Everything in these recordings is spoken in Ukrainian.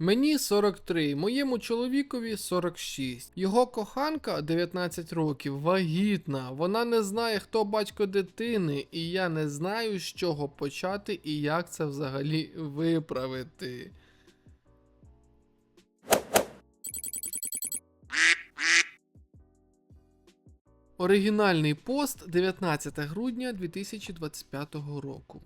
Мені 43, моєму чоловікові 46. Його коханка 19 років, вагітна. Вона не знає, хто батько дитини, і я не знаю, з чого почати і як це взагалі виправити. Оригінальний пост 19 грудня 2025 року.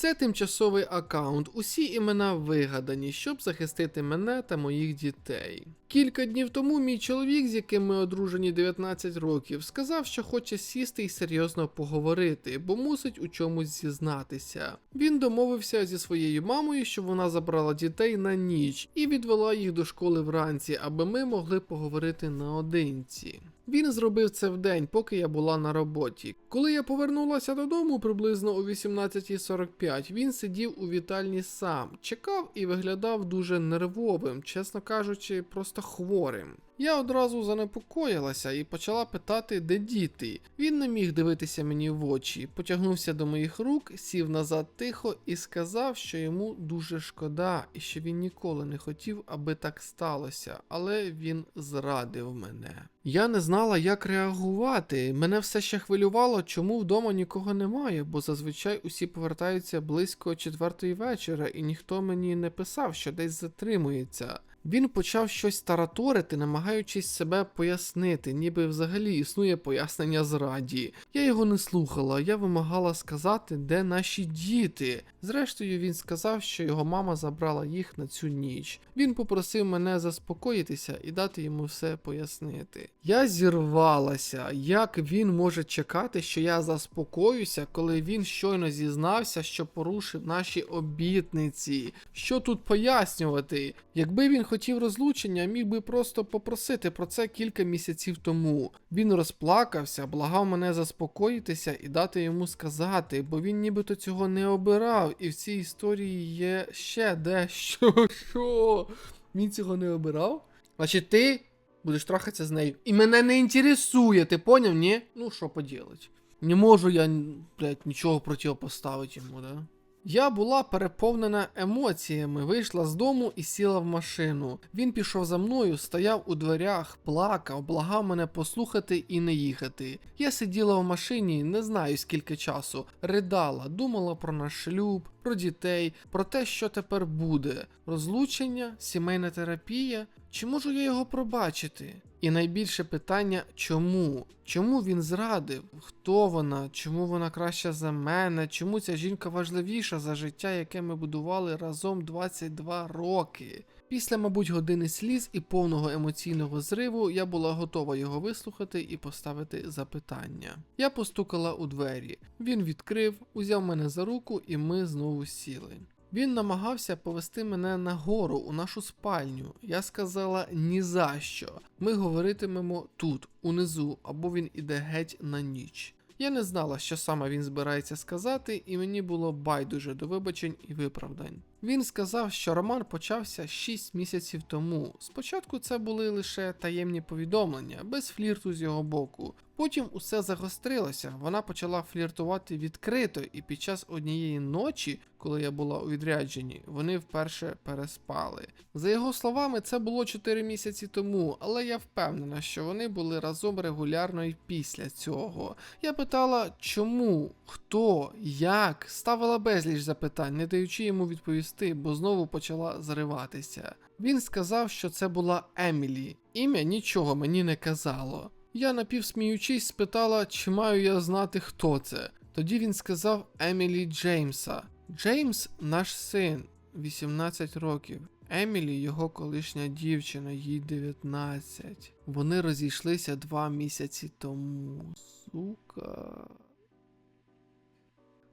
Це тимчасовий аккаунт. Усі імена вигадані, щоб захистити мене та моїх дітей. Кілька днів тому мій чоловік, з яким ми одружені 19 років, сказав, що хоче сісти і серйозно поговорити, бо мусить у чомусь зізнатися. Він домовився зі своєю мамою, що вона забрала дітей на ніч і відвела їх до школи вранці, аби ми могли поговорити наодинці. Він зробив це вдень, поки я була на роботі. Коли я повернулася додому приблизно о 18.45, він сидів у вітальні сам, чекав і виглядав дуже нервовим, чесно кажучи, просто хворим. Я одразу занепокоїлася і почала питати, де діти. Він не міг дивитися мені в очі, потягнувся до моїх рук, сів назад тихо і сказав, що йому дуже шкода і що він ніколи не хотів, аби так сталося, але він зрадив мене. Я не знала, як реагувати. Мене все ще хвилювало, чому вдома нікого немає, бо зазвичай усі повертаються близько четвертої вечора, і ніхто мені не писав, що десь затримується. Він почав щось тараторити, намагаючись себе пояснити, ніби взагалі існує пояснення зраді. Я його не слухала, я вимагала сказати, де наші діти. Зрештою, він сказав, що його мама забрала їх на цю ніч. Він попросив мене заспокоїтися і дати йому все пояснити. Я зірвалася, як він може чекати, що я заспокоюся, коли він щойно зізнався, що порушив наші обітниці. Що тут пояснювати? Якби він хотів розлучення, міг би просто попросити про це кілька місяців тому. Він розплакався, благав мене заспокоїтися і дати йому сказати, бо він нібито цього не обирав, і в цій історії є ще дещо. Що? Він цього не обирав? Значить, ти будеш трахатися з нею. І мене не інтересує, ти поняв, ні? Ну, що поділать. Не можу я, блядь, нічого противопоставити йому, да? Я була переповнена емоціями, вийшла з дому і сіла в машину. Він пішов за мною, стояв у дверях, плакав, благав мене послухати і не їхати. Я сиділа в машині, не знаю скільки часу, ридала, думала про наш шлюб, про дітей, про те, що тепер буде. Розлучення, сімейна терапія. Чи можу я його пробачити? І найбільше питання чому? Чому він зрадив? Хто вона? Чому вона краща за мене? Чому ця жінка важливіша за життя, яке ми будували разом 22 роки? Після, мабуть, години сліз і повного емоційного зриву я була готова його вислухати і поставити запитання. Я постукала у двері. Він відкрив, узяв мене за руку, і ми знову сіли. Він намагався повести мене нагору у нашу спальню. Я сказала ні за що. Ми говоритимемо тут, унизу, або він іде геть на ніч. Я не знала, що саме він збирається сказати, і мені було байдуже до вибачень і виправдань. Він сказав, що роман почався 6 місяців тому. Спочатку це були лише таємні повідомлення, без флірту з його боку. Потім усе загострилося, вона почала фліртувати відкрито, і під час однієї ночі, коли я була у відрядженні, вони вперше переспали. За його словами, це було 4 місяці тому, але я впевнена, що вони були разом регулярно і після цього. Я питала, чому, хто, як, ставила безліч запитань, не даючи йому відповісти, бо знову почала зриватися. Він сказав, що це була Емілі. Ім'я нічого мені не казало. Я напівсміючись спитала, чи маю я знати, хто це. Тоді він сказав Емілі Джеймса. Джеймс наш син, 18 років. Емілі його колишня дівчина, їй 19. Вони розійшлися два місяці тому. Сука.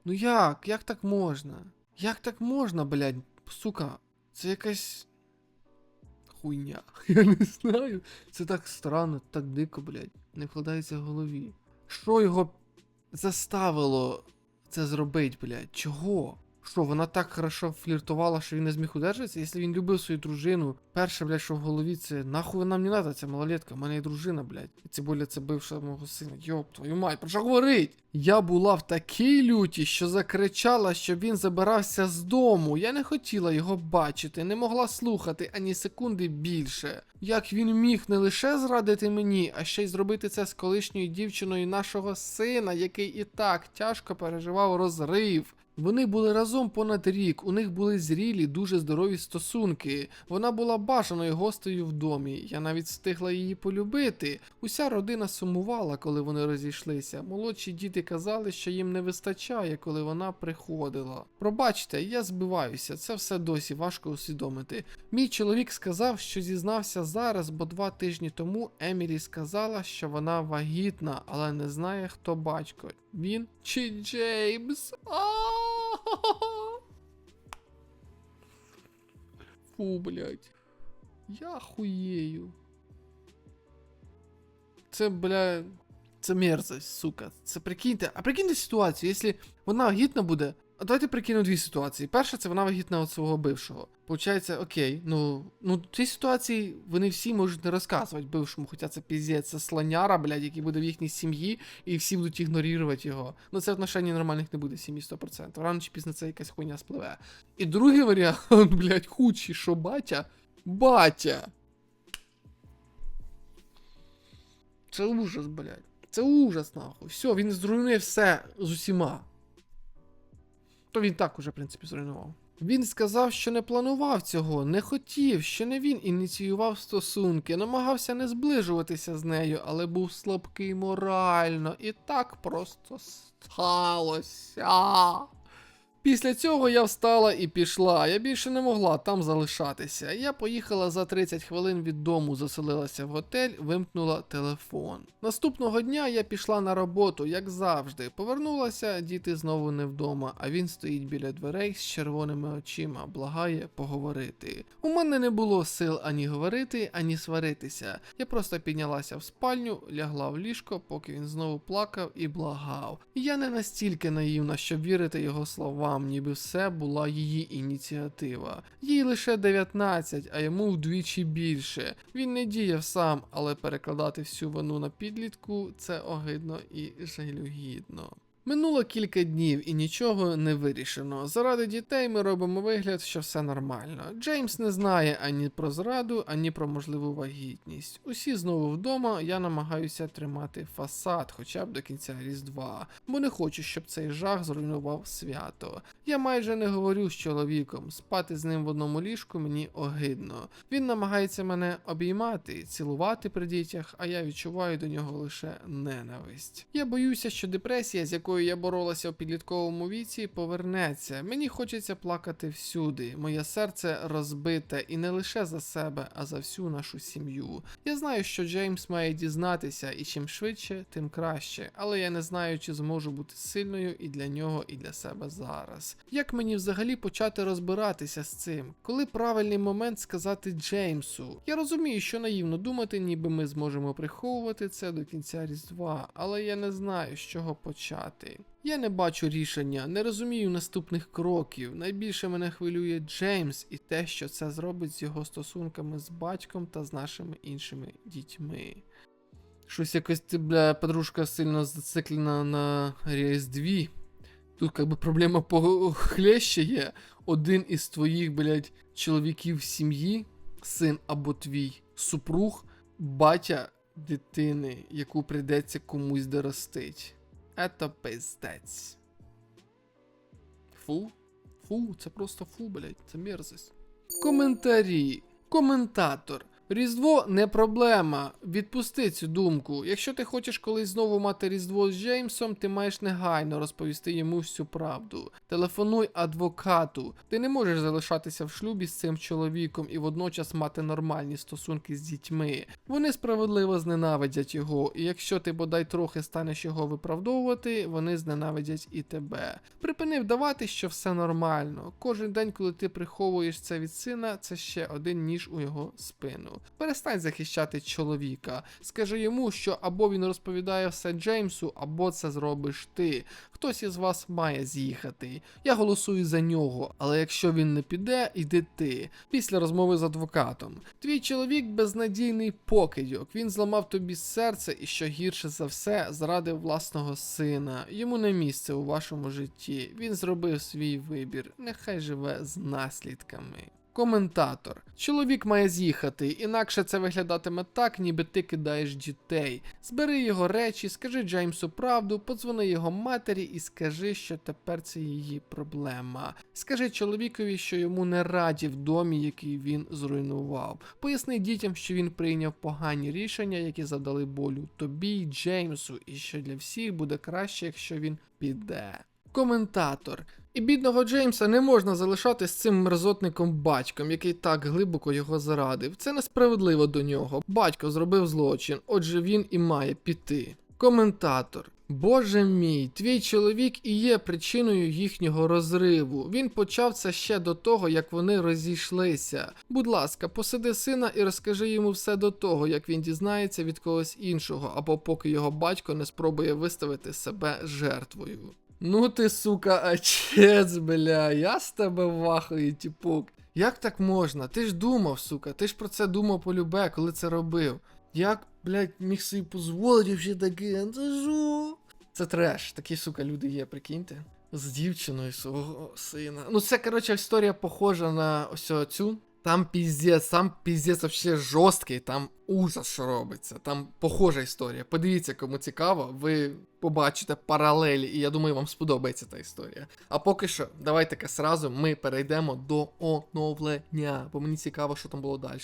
Ну як? Як так можна? Як так можна, блядь? Сука, це якась хуйня. Я не знаю. Це так странно, так дико, блядь. Не вкладається в голові. Що його заставило це зробити, блядь? Чого? Що, вона так хорошо фліртувала, що він не зміг удержатися? Якщо він любив свою дружину, перше, блядь, що в голові, це нахуй нам не надо, ця малолетка, в мене є дружина, блядь. І це боля, це бивша мого сина. Йоп, твою мать, про що говорить? Я була в такій люті, що закричала, щоб він забирався з дому. Я не хотіла його бачити, не могла слухати ані секунди більше. Як він міг не лише зрадити мені, а ще й зробити це з колишньою дівчиною нашого сина, який і так тяжко переживав розрив. Вони були разом понад рік, у них були зрілі, дуже здорові стосунки. Вона була бажаною гостею в домі. Я навіть встигла її полюбити. Уся родина сумувала, коли вони розійшлися. Молодші діти казали, що їм не вистачає, коли вона приходила. Пробачте, я збиваюся, це все досі важко усвідомити. Мій чоловік сказав, що зізнався зараз, бо два тижні тому Емілі сказала, що вона вагітна, але не знає, хто батько. Він чи Джеймс? А-а-а! Фу, блядь. Я хуєю. Це, бля. Це мерзость, сука. Це прикиньте. А прикиньте ситуацію, якщо вона вагітна буде. Давайте прикину дві ситуації. Перша це вона вагітна від свого бившого. Получається, окей, ну, ну в цій ситуації вони всі можуть не розказувати бившому, хоча це піздець, це слоняра, блядь, який буде в їхній сім'ї, і всі будуть ігнорувати його. Ну це отношення нормальних не буде сім'ї 100%. Рано чи пізно це якась хуйня спливе. І другий варіант, блядь, худший, що батя. Батя. Це ужас, блядь. Це ужас, нахуй. Все, він зруйнує все з усіма. То він так уже, в принципі, зруйнував. Він сказав, що не планував цього, не хотів, що не він ініціював стосунки, намагався не зближуватися з нею, але був слабкий морально, і так просто сталося. Після цього я встала і пішла. Я більше не могла там залишатися. Я поїхала за 30 хвилин від дому, заселилася в готель, вимкнула телефон. Наступного дня я пішла на роботу, як завжди. Повернулася, діти знову не вдома, а він стоїть біля дверей з червоними очима, благає поговорити. У мене не було сил ані говорити, ані сваритися. Я просто піднялася в спальню, лягла в ліжко, поки він знову плакав і благав. Я не настільки наївна, щоб вірити його словам, ніби все була її ініціатива. Їй лише 19, а йому вдвічі більше. Він не діяв сам, але перекладати всю вину на підлітку це огидно і жалюгідно. Минуло кілька днів і нічого не вирішено. Заради дітей ми робимо вигляд, що все нормально. Джеймс не знає ані про зраду, ані про можливу вагітність. Усі знову вдома, я намагаюся тримати фасад, хоча б до кінця Різдва, бо не хочу, щоб цей жах зруйнував свято. Я майже не говорю з чоловіком, спати з ним в одному ліжку мені огидно. Він намагається мене обіймати, цілувати при дітях, а я відчуваю до нього лише ненависть. Я боюся, що депресія, з якою я боролася у підлітковому віці, повернеться. Мені хочеться плакати всюди. Моє серце розбите і не лише за себе, а за всю нашу сім'ю. Я знаю, що Джеймс має дізнатися, і чим швидше, тим краще. Але я не знаю, чи зможу бути сильною і для нього, і для себе зараз. Як мені взагалі почати розбиратися з цим? Коли правильний момент сказати Джеймсу? Я розумію, що наївно думати, ніби ми зможемо приховувати це до кінця Різдва, але я не знаю, з чого почати. Я не бачу рішення, не розумію наступних кроків. Найбільше мене хвилює Джеймс і те, що це зробить з його стосунками з батьком та з нашими іншими дітьми. Щось якось ти, бля, подружка сильно зациклена на Різдві. Тут как би проблема похлеще є. Один із твоїх, блядь, чоловіків сім'ї, син або твій супруг, батя дитини, яку прийдеться комусь доростить. Это пиздець. Фу. Фу, це просто фу, блядь, це мерзость. Коментарі. Коментатор. Різдво не проблема. Відпусти цю думку. Якщо ти хочеш колись знову мати Різдво з Джеймсом, ти маєш негайно розповісти йому всю правду. Телефонуй адвокату. Ти не можеш залишатися в шлюбі з цим чоловіком і водночас мати нормальні стосунки з дітьми. Вони справедливо зненавидять його, і якщо ти бодай трохи станеш його виправдовувати, вони зненавидять і тебе. Припини вдавати, що все нормально. Кожен день, коли ти приховуєш це від сина, це ще один ніж у його спину. Перестань захищати чоловіка. Скажи йому, що або він розповідає все Джеймсу, або це зробиш ти. Хтось із вас має з'їхати. Я голосую за нього, але якщо він не піде, йди ти. Після розмови з адвокатом. Твій чоловік безнадійний покидьок. Він зламав тобі серце і, що гірше за все, зрадив власного сина. Йому не місце у вашому житті. Він зробив свій вибір. Нехай живе з наслідками. Коментатор. Чоловік має з'їхати, інакше це виглядатиме так, ніби ти кидаєш дітей. Збери його речі, скажи Джеймсу правду, подзвони його матері і скажи, що тепер це її проблема. Скажи чоловікові, що йому не раді в домі, який він зруйнував. Поясни дітям, що він прийняв погані рішення, які завдали болю тобі й Джеймсу, і що для всіх буде краще, якщо він піде. Коментатор. І бідного Джеймса не можна залишати з цим мерзотником батьком, який так глибоко його зарадив. Це несправедливо до нього. Батько зробив злочин, отже він і має піти. Коментатор. Боже мій, твій чоловік і є причиною їхнього розриву. Він почав це ще до того, як вони розійшлися. Будь ласка, посади сина і розкажи йому все до того, як він дізнається від когось іншого, або поки його батько не спробує виставити себе жертвою. Ну ти, сука, отець, бля, я з тебе вахую, тіпок. Як так можна? Ти ж думав, сука, ти ж про це думав полюбе, коли це робив. Як, блядь, міг собі дозволити вже таке? Це жо? Це треш, такі, сука, люди є, прикиньте. З дівчиною свого сина. Ну, це, коротше, історія похожа на ось цю. Там піздець, там піздець вообще жорсткий, там ужас, що робиться. Там похожа історія. Подивіться, кому цікаво, ви побачите паралелі, і я думаю, вам сподобається та історія. А поки що, давайте-ка сразу ми перейдемо до оновлення, бо мені цікаво, що там було далі.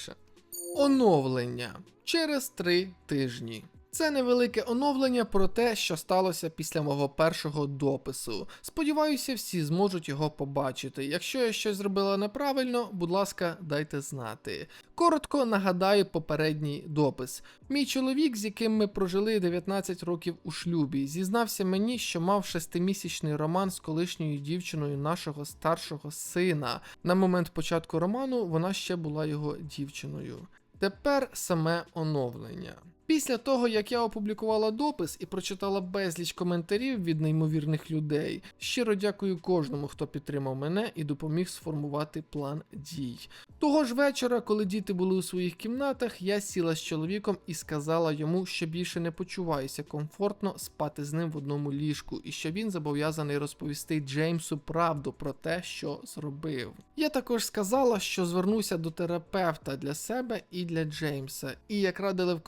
Оновлення через три тижні. Це невелике оновлення про те, що сталося після мого першого допису. Сподіваюся, всі зможуть його побачити. Якщо я щось зробила неправильно, будь ласка, дайте знати. Коротко нагадаю попередній допис. Мій чоловік, з яким ми прожили 19 років у шлюбі, зізнався мені, що мав шестимісячний роман з колишньою дівчиною нашого старшого сина. На момент початку роману вона ще була його дівчиною. Тепер саме оновлення. Після того, як я опублікувала допис і прочитала безліч коментарів від неймовірних людей, щиро дякую кожному, хто підтримав мене і допоміг сформувати план дій. Того ж вечора, коли діти були у своїх кімнатах, я сіла з чоловіком і сказала йому, що більше не почуваюся комфортно спати з ним в одному ліжку, і що він зобов'язаний розповісти Джеймсу правду про те, що зробив. Я також сказала, що звернуся до терапевта для себе і для Джеймса, і як радили в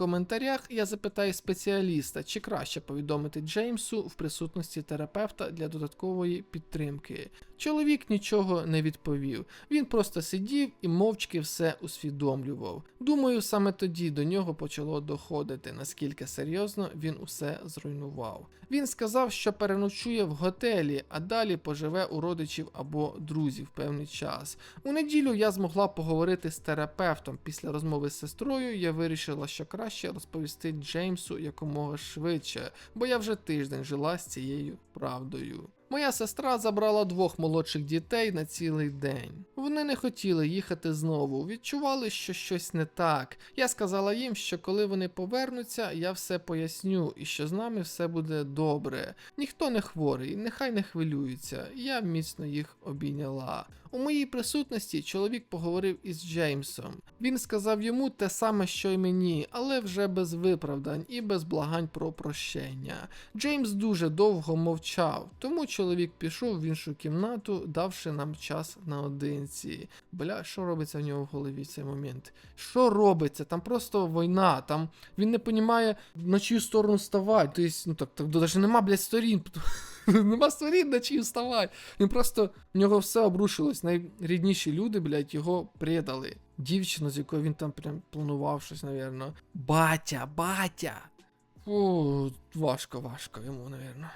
коментарях, я запитаю спеціаліста, чи краще повідомити Джеймсу в присутності терапевта для додаткової підтримки. Чоловік нічого не відповів. Він просто сидів і мовчки все усвідомлював. Думаю, саме тоді до нього почало доходити, наскільки серйозно він усе зруйнував. Він сказав, що переночує в готелі, а далі поживе у родичів або друзів певний час. У неділю я змогла поговорити з терапевтом. Після розмови з сестрою я вирішила, що краще розповісти Джеймсу якомога швидше, бо я вже тиждень жила з цією правдою. Моя сестра забрала двох молодших дітей на цілий день. Вони не хотіли їхати знову, відчували, що щось не так. Я сказала їм, що коли вони повернуться, я все поясню і що з нами все буде добре. Ніхто не хворий, нехай не хвилюються. Я міцно їх обійняла. У моїй присутності чоловік поговорив із Джеймсом. Він сказав йому те саме, що й мені, але вже без виправдань і без благань про прощення. Джеймс дуже довго мовчав, тому чоловік пішов в іншу кімнату, давши нам час наодинці. Бля, що робиться в нього в голові в цей момент? Що робиться? Там просто війна, там він не розуміє, на чию сторону ставати. Тобто, ну так, так навіть нема, блядь, сторін. Нема сторін, на чию вставай. Він просто в нього все обрушилось. Найрідніші люди, блядь, його предали. Дівчина, з якою він там прям планував щось, навірно. Батя, батя. О, важко, важко йому, навірно.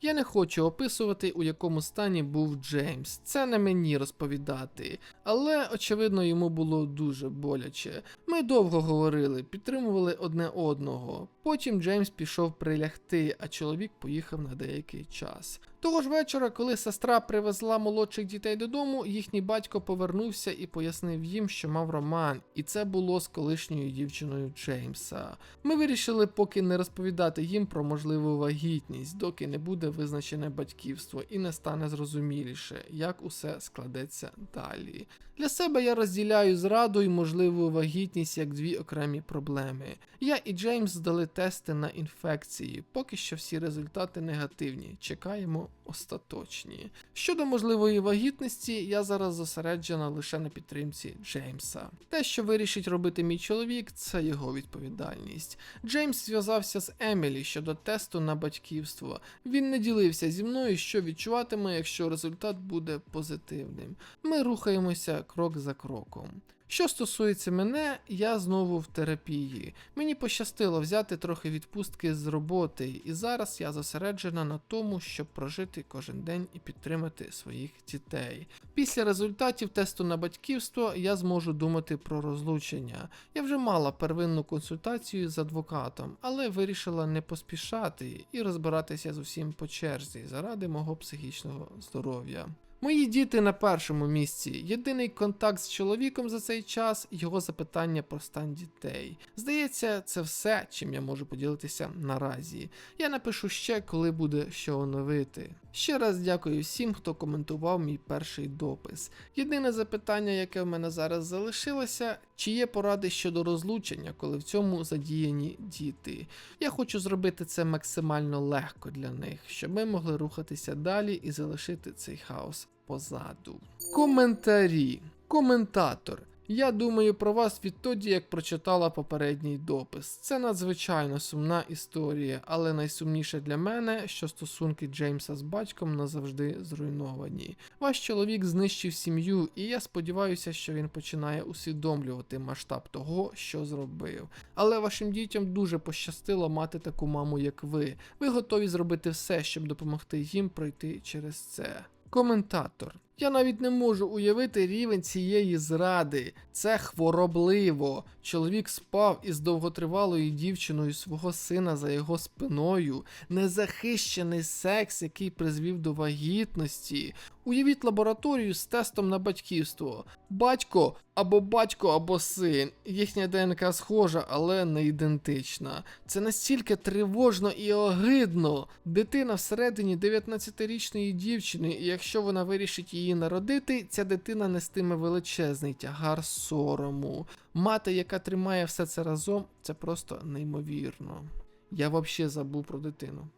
Я не хочу описувати, у якому стані був Джеймс. Це не мені розповідати. Але, очевидно, йому було дуже боляче. Ми довго говорили, підтримували одне одного. Потім Джеймс пішов прилягти, а чоловік поїхав на деякий час. Того ж вечора, коли сестра привезла молодших дітей додому, їхній батько повернувся і пояснив їм, що мав роман, і це було з колишньою дівчиною Джеймса. Ми вирішили поки не розповідати їм про можливу вагітність, доки не буде визначене батьківство і не стане зрозуміліше, як усе складеться далі. Для себе я розділяю зраду і можливу вагітність як дві окремі проблеми. Я і Джеймс здали тести на інфекції, поки що всі результати негативні. Чекаємо остаточні. Щодо можливої вагітності, я зараз зосереджена лише на підтримці Джеймса. Те, що вирішить робити мій чоловік, це його відповідальність. Джеймс зв'язався з Емілі щодо тесту на батьківство. Він не ділився зі мною, що відчуватиме, якщо результат буде позитивним. Ми рухаємося крок за кроком. Що стосується мене, я знову в терапії. Мені пощастило взяти трохи відпустки з роботи, і зараз я зосереджена на тому, щоб прожити кожен день і підтримати своїх дітей. Після результатів тесту на батьківство я зможу думати про розлучення. Я вже мала первинну консультацію з адвокатом, але вирішила не поспішати і розбиратися з усім по черзі заради мого психічного здоров'я. Мої діти на першому місці. Єдиний контакт з чоловіком за цей час його запитання про стан дітей. Здається, це все, чим я можу поділитися наразі. Я напишу ще, коли буде що оновити. Ще раз дякую всім, хто коментував мій перший допис. Єдине запитання, яке в мене зараз залишилося, чи є поради щодо розлучення, коли в цьому задіяні діти. Я хочу зробити це максимально легко для них, щоб ми могли рухатися далі і залишити цей хаос позаду. Коментарі. Коментатор. Я думаю про вас відтоді, як прочитала попередній допис. Це надзвичайно сумна історія, але найсумніше для мене, що стосунки Джеймса з батьком назавжди зруйновані. Ваш чоловік знищив сім'ю, і я сподіваюся, що він починає усвідомлювати масштаб того, що зробив. Але вашим дітям дуже пощастило мати таку маму, як ви. Ви готові зробити все, щоб допомогти їм пройти через це. Коментатор. Я навіть не можу уявити рівень цієї зради. Це хворобливо. Чоловік спав із довготривалою дівчиною свого сина за його спиною. Незахищений секс, який призвів до вагітності. Уявіть лабораторію з тестом на батьківство. Батько або батько, або син. Їхня ДНК схожа, але не ідентична. Це настільки тривожно і огидно. Дитина всередині 19-річної дівчини, і якщо вона вирішить її народити, ця дитина нестиме величезний тягар сорому. Мати, яка тримає все це разом, це просто неймовірно. Я взагалі забув про дитину.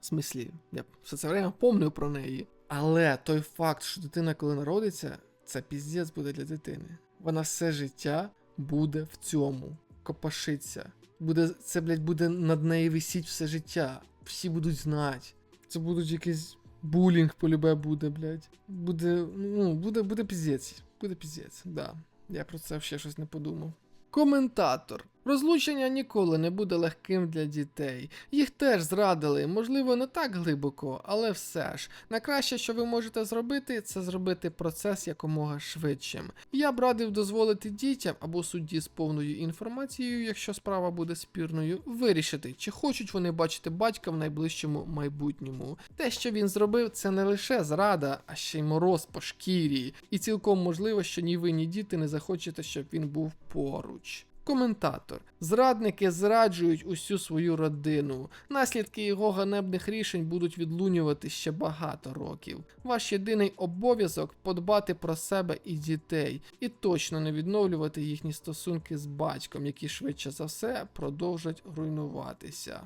В смислі, я все це время помнив про неї. Але той факт, що дитина, коли народиться, це піздець буде для дитини. Вона все життя буде в цьому, копашиться. Буде, це, блядь, буде над нею висіть все життя. Всі будуть знати. Це будуть якийсь булінг полюбе буде, блядь. Буде, ну, буде, буде піздець. Буде піздець, да. Я про це ще щось не подумав. Коментатор. Розлучення ніколи не буде легким для дітей. Їх теж зрадили, можливо, не так глибоко, але все ж. Найкраще, що ви можете зробити, це зробити процес якомога швидшим. Я б радив дозволити дітям або судді з повною інформацією, якщо справа буде спірною, вирішити, чи хочуть вони бачити батька в найближчому майбутньому. Те, що він зробив, це не лише зрада, а ще й мороз по шкірі. І цілком можливо, що ні ви, ні діти не захочете, щоб він був поруч. Коментатор. Зрадники зраджують усю свою родину. Наслідки його ганебних рішень будуть відлунювати ще багато років. Ваш єдиний обов'язок подбати про себе і дітей, і точно не відновлювати їхні стосунки з батьком, які швидше за все продовжать руйнуватися.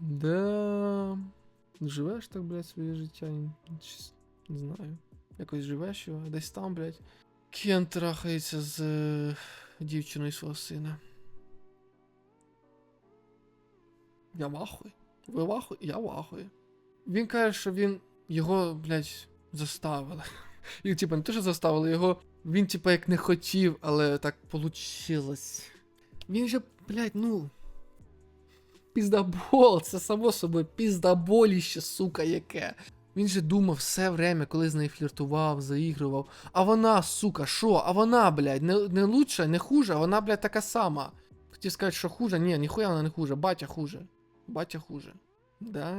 Да. Живеш так, блядь, своє життя. Не знаю. Якось живеш його, десь там, блядь. Кен трахається з е, дівчиною свого сина. Я вахую. Ви вахуй? Я вахую. Він каже, що він його, блядь, заставили. І, типа, не те, що заставили, його. Він, типа, як не хотів, але так получилось. Він же, блядь, ну. Піздабол, це само собою піздаболіще, сука, яке. Він же думав все время, коли з нею фліртував, заігрував. А вона, сука, що? А вона, блядь, не, не лучша, не хуже, а вона, блядь, така сама. Хотів сказати, що хуже. Ні, ніхуя вона не хуже. Батя хуже. Батя хуже. Да.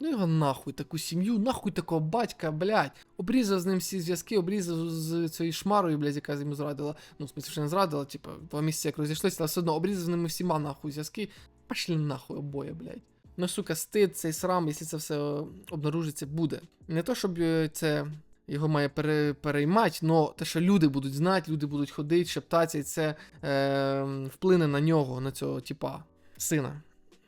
Ну його нахуй, таку сім'ю, нахуй такого батька, блядь. Обрізав з ним всі зв'язки, обрізав з цією шмарою, блядь, яка йому зрадила. Ну, в смысле, що не зрадила, типа, два місяці як розійшлися, але все одно обрізав з ними всіма нахуй зв'язки. Пошли нахуй обоє, блядь. Ну, сука, стид, цей срам, якщо це все е, обнаружиться, буде. Не то, щоб е, це його має пере, переймати, але те, що люди будуть знати, люди будуть ходити, шептатися, і це е, вплине на нього, на цього типа, сина.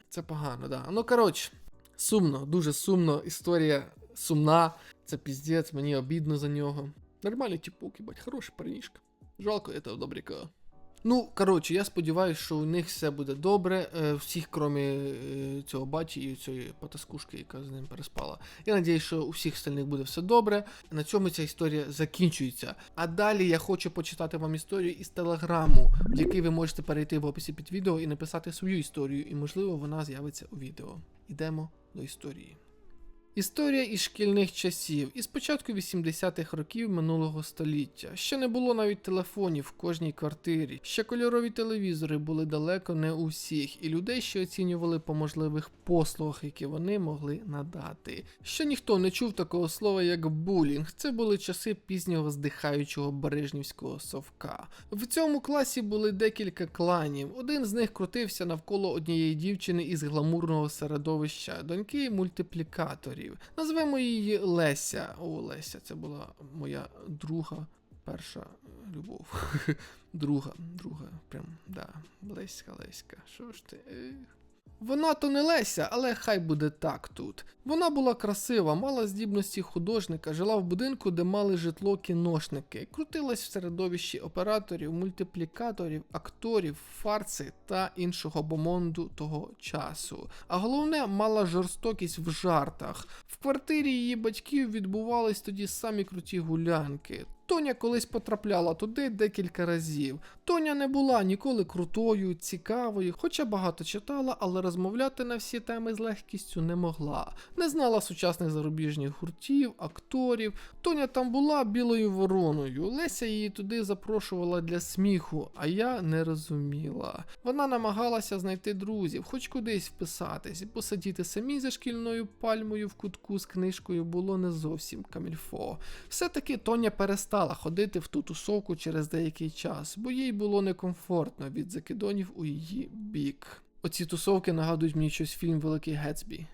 Це погано, да. Ну, коротше, сумно, дуже сумно. Історія сумна. Це піздець, мені обідно за нього. Нормальний типок, їбать, хороший парнішка. Жалко этого добряка. Ну, коротше, я сподіваюся, що у них все буде добре. е, Всіх, крім е, цього баті і цієї потаскушки, яка з ним переспала. Я надіюсь, що у всіх остальних буде все добре. На цьому ця історія закінчується. А далі я хочу почитати вам історію із телеграму, в який ви можете перейти в описі під відео і написати свою історію, і можливо вона з'явиться у відео. Ідемо до історії. Історія із шкільних часів, із початку 80-х років минулого століття. Ще не було навіть телефонів в кожній квартирі. Ще кольорові телевізори були далеко не у всіх, і людей ще оцінювали по можливих послугах, які вони могли надати. Ще ніхто не чув такого слова, як булінг. Це були часи пізнього здихаючого бережнівського совка. В цьому класі були декілька кланів. Один з них крутився навколо однієї дівчини із гламурного середовища, доньки мультиплікаторів. Назвемо її Леся. О, Леся, це була моя друга перша любов. друга, друга, прям, да. Леська, Леська. Що ж ти? Вона то не Леся, але хай буде так тут. Вона була красива, мала здібності художника, жила в будинку, де мали житло кіношники, крутилась в середовищі операторів, мультиплікаторів, акторів, фарци та іншого бомонду того часу. А головне, мала жорстокість в жартах. В квартирі її батьків відбувались тоді самі круті гулянки. Тоня колись потрапляла туди декілька разів. Тоня не була ніколи крутою, цікавою, хоча багато читала, але розмовляти на всі теми з легкістю не могла. Не знала сучасних зарубіжних гуртів, акторів. Тоня там була білою вороною. Леся її туди запрошувала для сміху, а я не розуміла. Вона намагалася знайти друзів, хоч кудись вписатись, бо сидіти самій за шкільною пальмою в кутку з книжкою було не зовсім камільфо. Все-таки Тоня перестала ходити в ту тусовку через деякий час, бо їй було некомфортно від закидонів у її бік. Оці тусовки нагадують мені щось фільм Великий Гетсбі.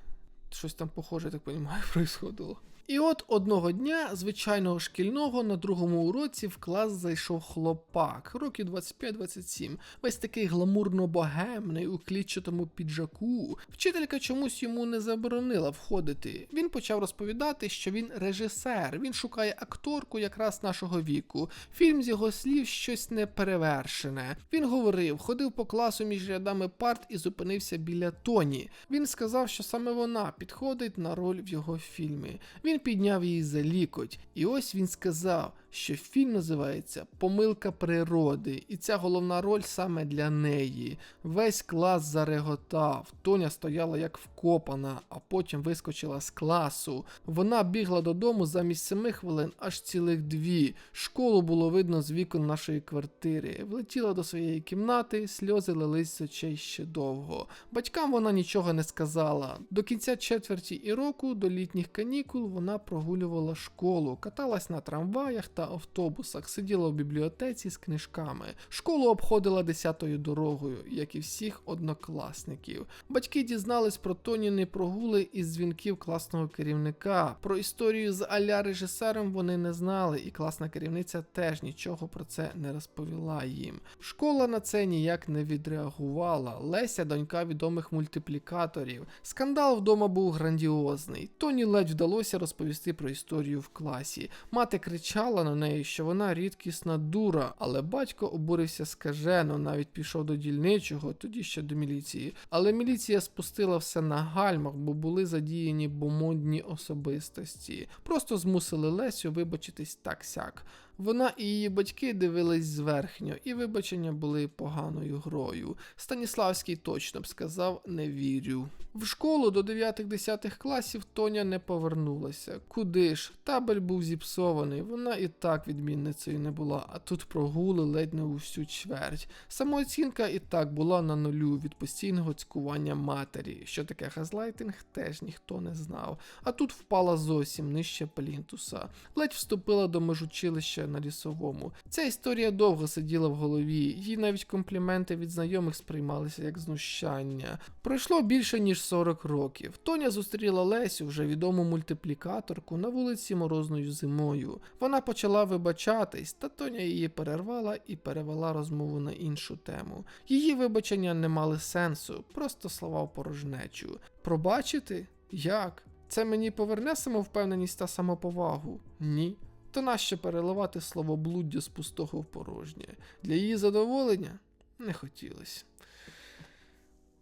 Щось там похоже, так розумію, происходило. І от одного дня, звичайного шкільного, на другому уроці в клас зайшов хлопак, років 25-27, весь такий гламурно-богемний у клітчатому піджаку. Вчителька чомусь йому не заборонила входити. Він почав розповідати, що він режисер, він шукає акторку якраз нашого віку. Фільм з його слів щось неперевершене. Він говорив, ходив по класу між рядами парт і зупинився біля Тоні. Він сказав, що саме вона підходить на роль в його фільмі. Він підняв її за лікоть, і ось він сказав, що фільм називається Помилка природи, і ця головна роль саме для неї. Весь клас зареготав. Тоня стояла як вкопана, а потім вискочила з класу. Вона бігла додому замість семи хвилин, аж цілих дві. Школу було видно з вікон нашої квартири. Влетіла до своєї кімнати, сльози лились з очей ще довго. Батькам вона нічого не сказала. До кінця четверті і року, до літніх канікул, вона прогулювала школу, каталась на трамваях та автобусах, сиділа в бібліотеці з книжками. Школу обходила десятою дорогою, як і всіх однокласників. Батьки дізнались про Тоніни прогули із дзвінків класного керівника. Про історію з аля режисером вони не знали, і класна керівниця теж нічого про це не розповіла їм. Школа на це ніяк не відреагувала. Леся, донька відомих мультиплікаторів. Скандал вдома був грандіозний. Тоні ледь вдалося розповісти про історію в класі. Мати кричала на неї, що вона рідкісна дура, але батько обурився скажено, навіть пішов до дільничого, тоді ще до міліції. Але міліція спустила все на гальмах, бо були задіяні бомодні особистості. Просто змусили Лесю вибачитись так сяк. Вона і її батьки дивились зверхньо, і вибачення були поганою грою. Станіславський точно б сказав не вірю. В школу до 9-10 класів Тоня не повернулася. Куди ж? Табель був зіпсований, вона і так відмінницею не була, а тут прогули ледь не усю чверть. Самооцінка і так була на нулю від постійного цькування матері. Що таке газлайтинг, теж ніхто не знав. А тут впала зовсім нижче плінтуса. Ледь вступила до межучилища на лісовому. Ця історія довго сиділа в голові, їй навіть компліменти від знайомих сприймалися як знущання. Пройшло більше ніж 40 років. Тоня зустріла Лесю, вже відому мультиплікаторку, на вулиці морозною зимою. Вона почала вибачатись, та Тоня її перервала і перевела розмову на іншу тему. Її вибачення не мали сенсу, просто слова в порожнечу. Пробачити? Як? Це мені поверне самовпевненість та самоповагу? Ні. То нащо переливати словоблуддя з пустого в порожнє? Для її задоволення не хотілося.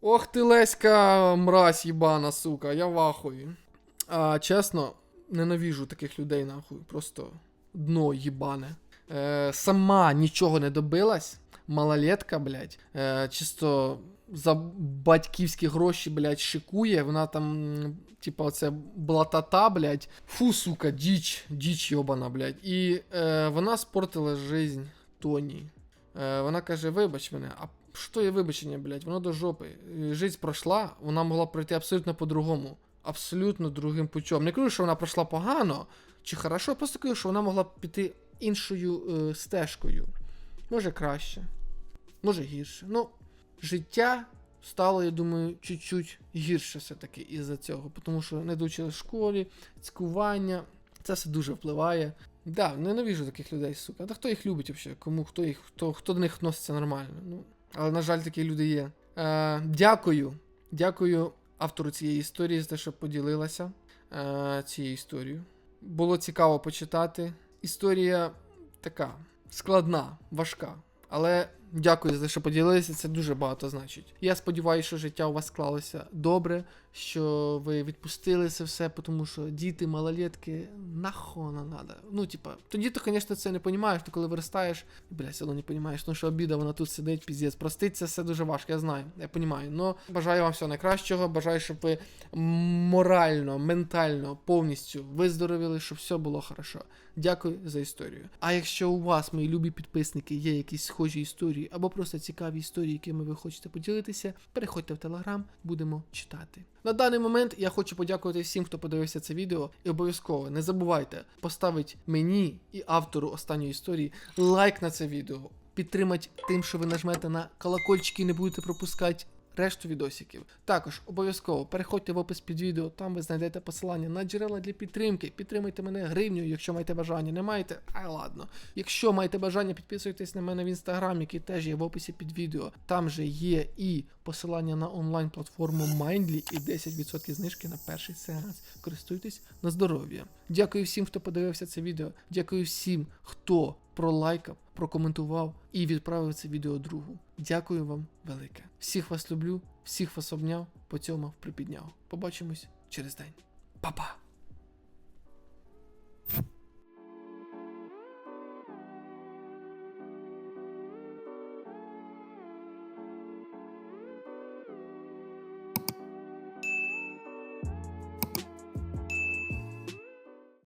Ох ти Леська, мразь їбана, сука, я вахую. А, чесно, ненавіжу таких людей, нахуй. Просто дно їбане. Е, сама нічого не добилась. Малолетка, блядь. Е, чисто за батьківські гроші, блядь, шикує. Вона там, типа, оце блатата, блядь. Фу, сука, діч, діч йобана, блядь. І е, вона спортила жизнь Тоні. Е, вона каже: вибач мене, а що є вибачення, блядь? Воно до жопи. Жизнь пройшла, вона могла пройти абсолютно по-другому. Абсолютно другим путем. Не кажу, що вона пройшла погано чи хорошо, просто кажу, що вона могла піти іншою е, стежкою. Може краще, може гірше. Ну, життя стало, я думаю, чуть-чуть гірше все-таки із-за цього, тому що не доучили в школі, цькування, це все дуже впливає. Да, ненавижу таких людей, сука. Та хто їх любить взагалі? Кому хто їх, хто, хто до них відноситься нормально? Ну, але, на жаль, такі люди є. Е, дякую. Дякую автору цієї історії за те, що поділилася е, цією історією. Було цікаво почитати. Історія така складна, важка. Але дякую за те, що поділилися. Це дуже багато значить. Я сподіваюся, що життя у вас склалося добре, що ви відпустили це все, тому що діти, малолетки, нахуй не надо. Ну, типа, тоді ти, звісно, це не розумієш, ти коли виростаєш, бля, все одно не розумієш, ну що обіда, вона тут сидить, піздець. Простить все дуже важко, я знаю, я розумію. Но бажаю вам всього найкращого, бажаю, щоб ви морально, ментально, повністю виздоровіли, щоб все було хорошо. Дякую за історію. А якщо у вас, мої любі підписники, є якісь схожі історії або просто цікаві історії, якими ви хочете поділитися, переходьте в телеграм, будемо читати. На даний момент я хочу подякувати всім, хто подивився це відео, і обов'язково не забувайте поставити мені і автору останньої історії лайк на це відео. Підтримати тим, що ви нажмете на колокольчики і не будете пропускати решту відосиків. Також обов'язково переходьте в опис під відео, там ви знайдете посилання на джерела для підтримки. Підтримайте мене гривню, якщо маєте бажання. Не маєте? А ладно. Якщо маєте бажання, підписуйтесь на мене в інстаграм, який теж є в описі під відео. Там же є і посилання на онлайн-платформу Mindly і 10% знижки на перший сеанс. Користуйтесь на здоров'я. Дякую всім, хто подивився це відео. Дякую всім, хто пролайкав, прокоментував і відправив це відео другу. Дякую вам велике. Всіх вас люблю, всіх вас обняв, поцьомав, припідняв. Побачимось через день. Па-па!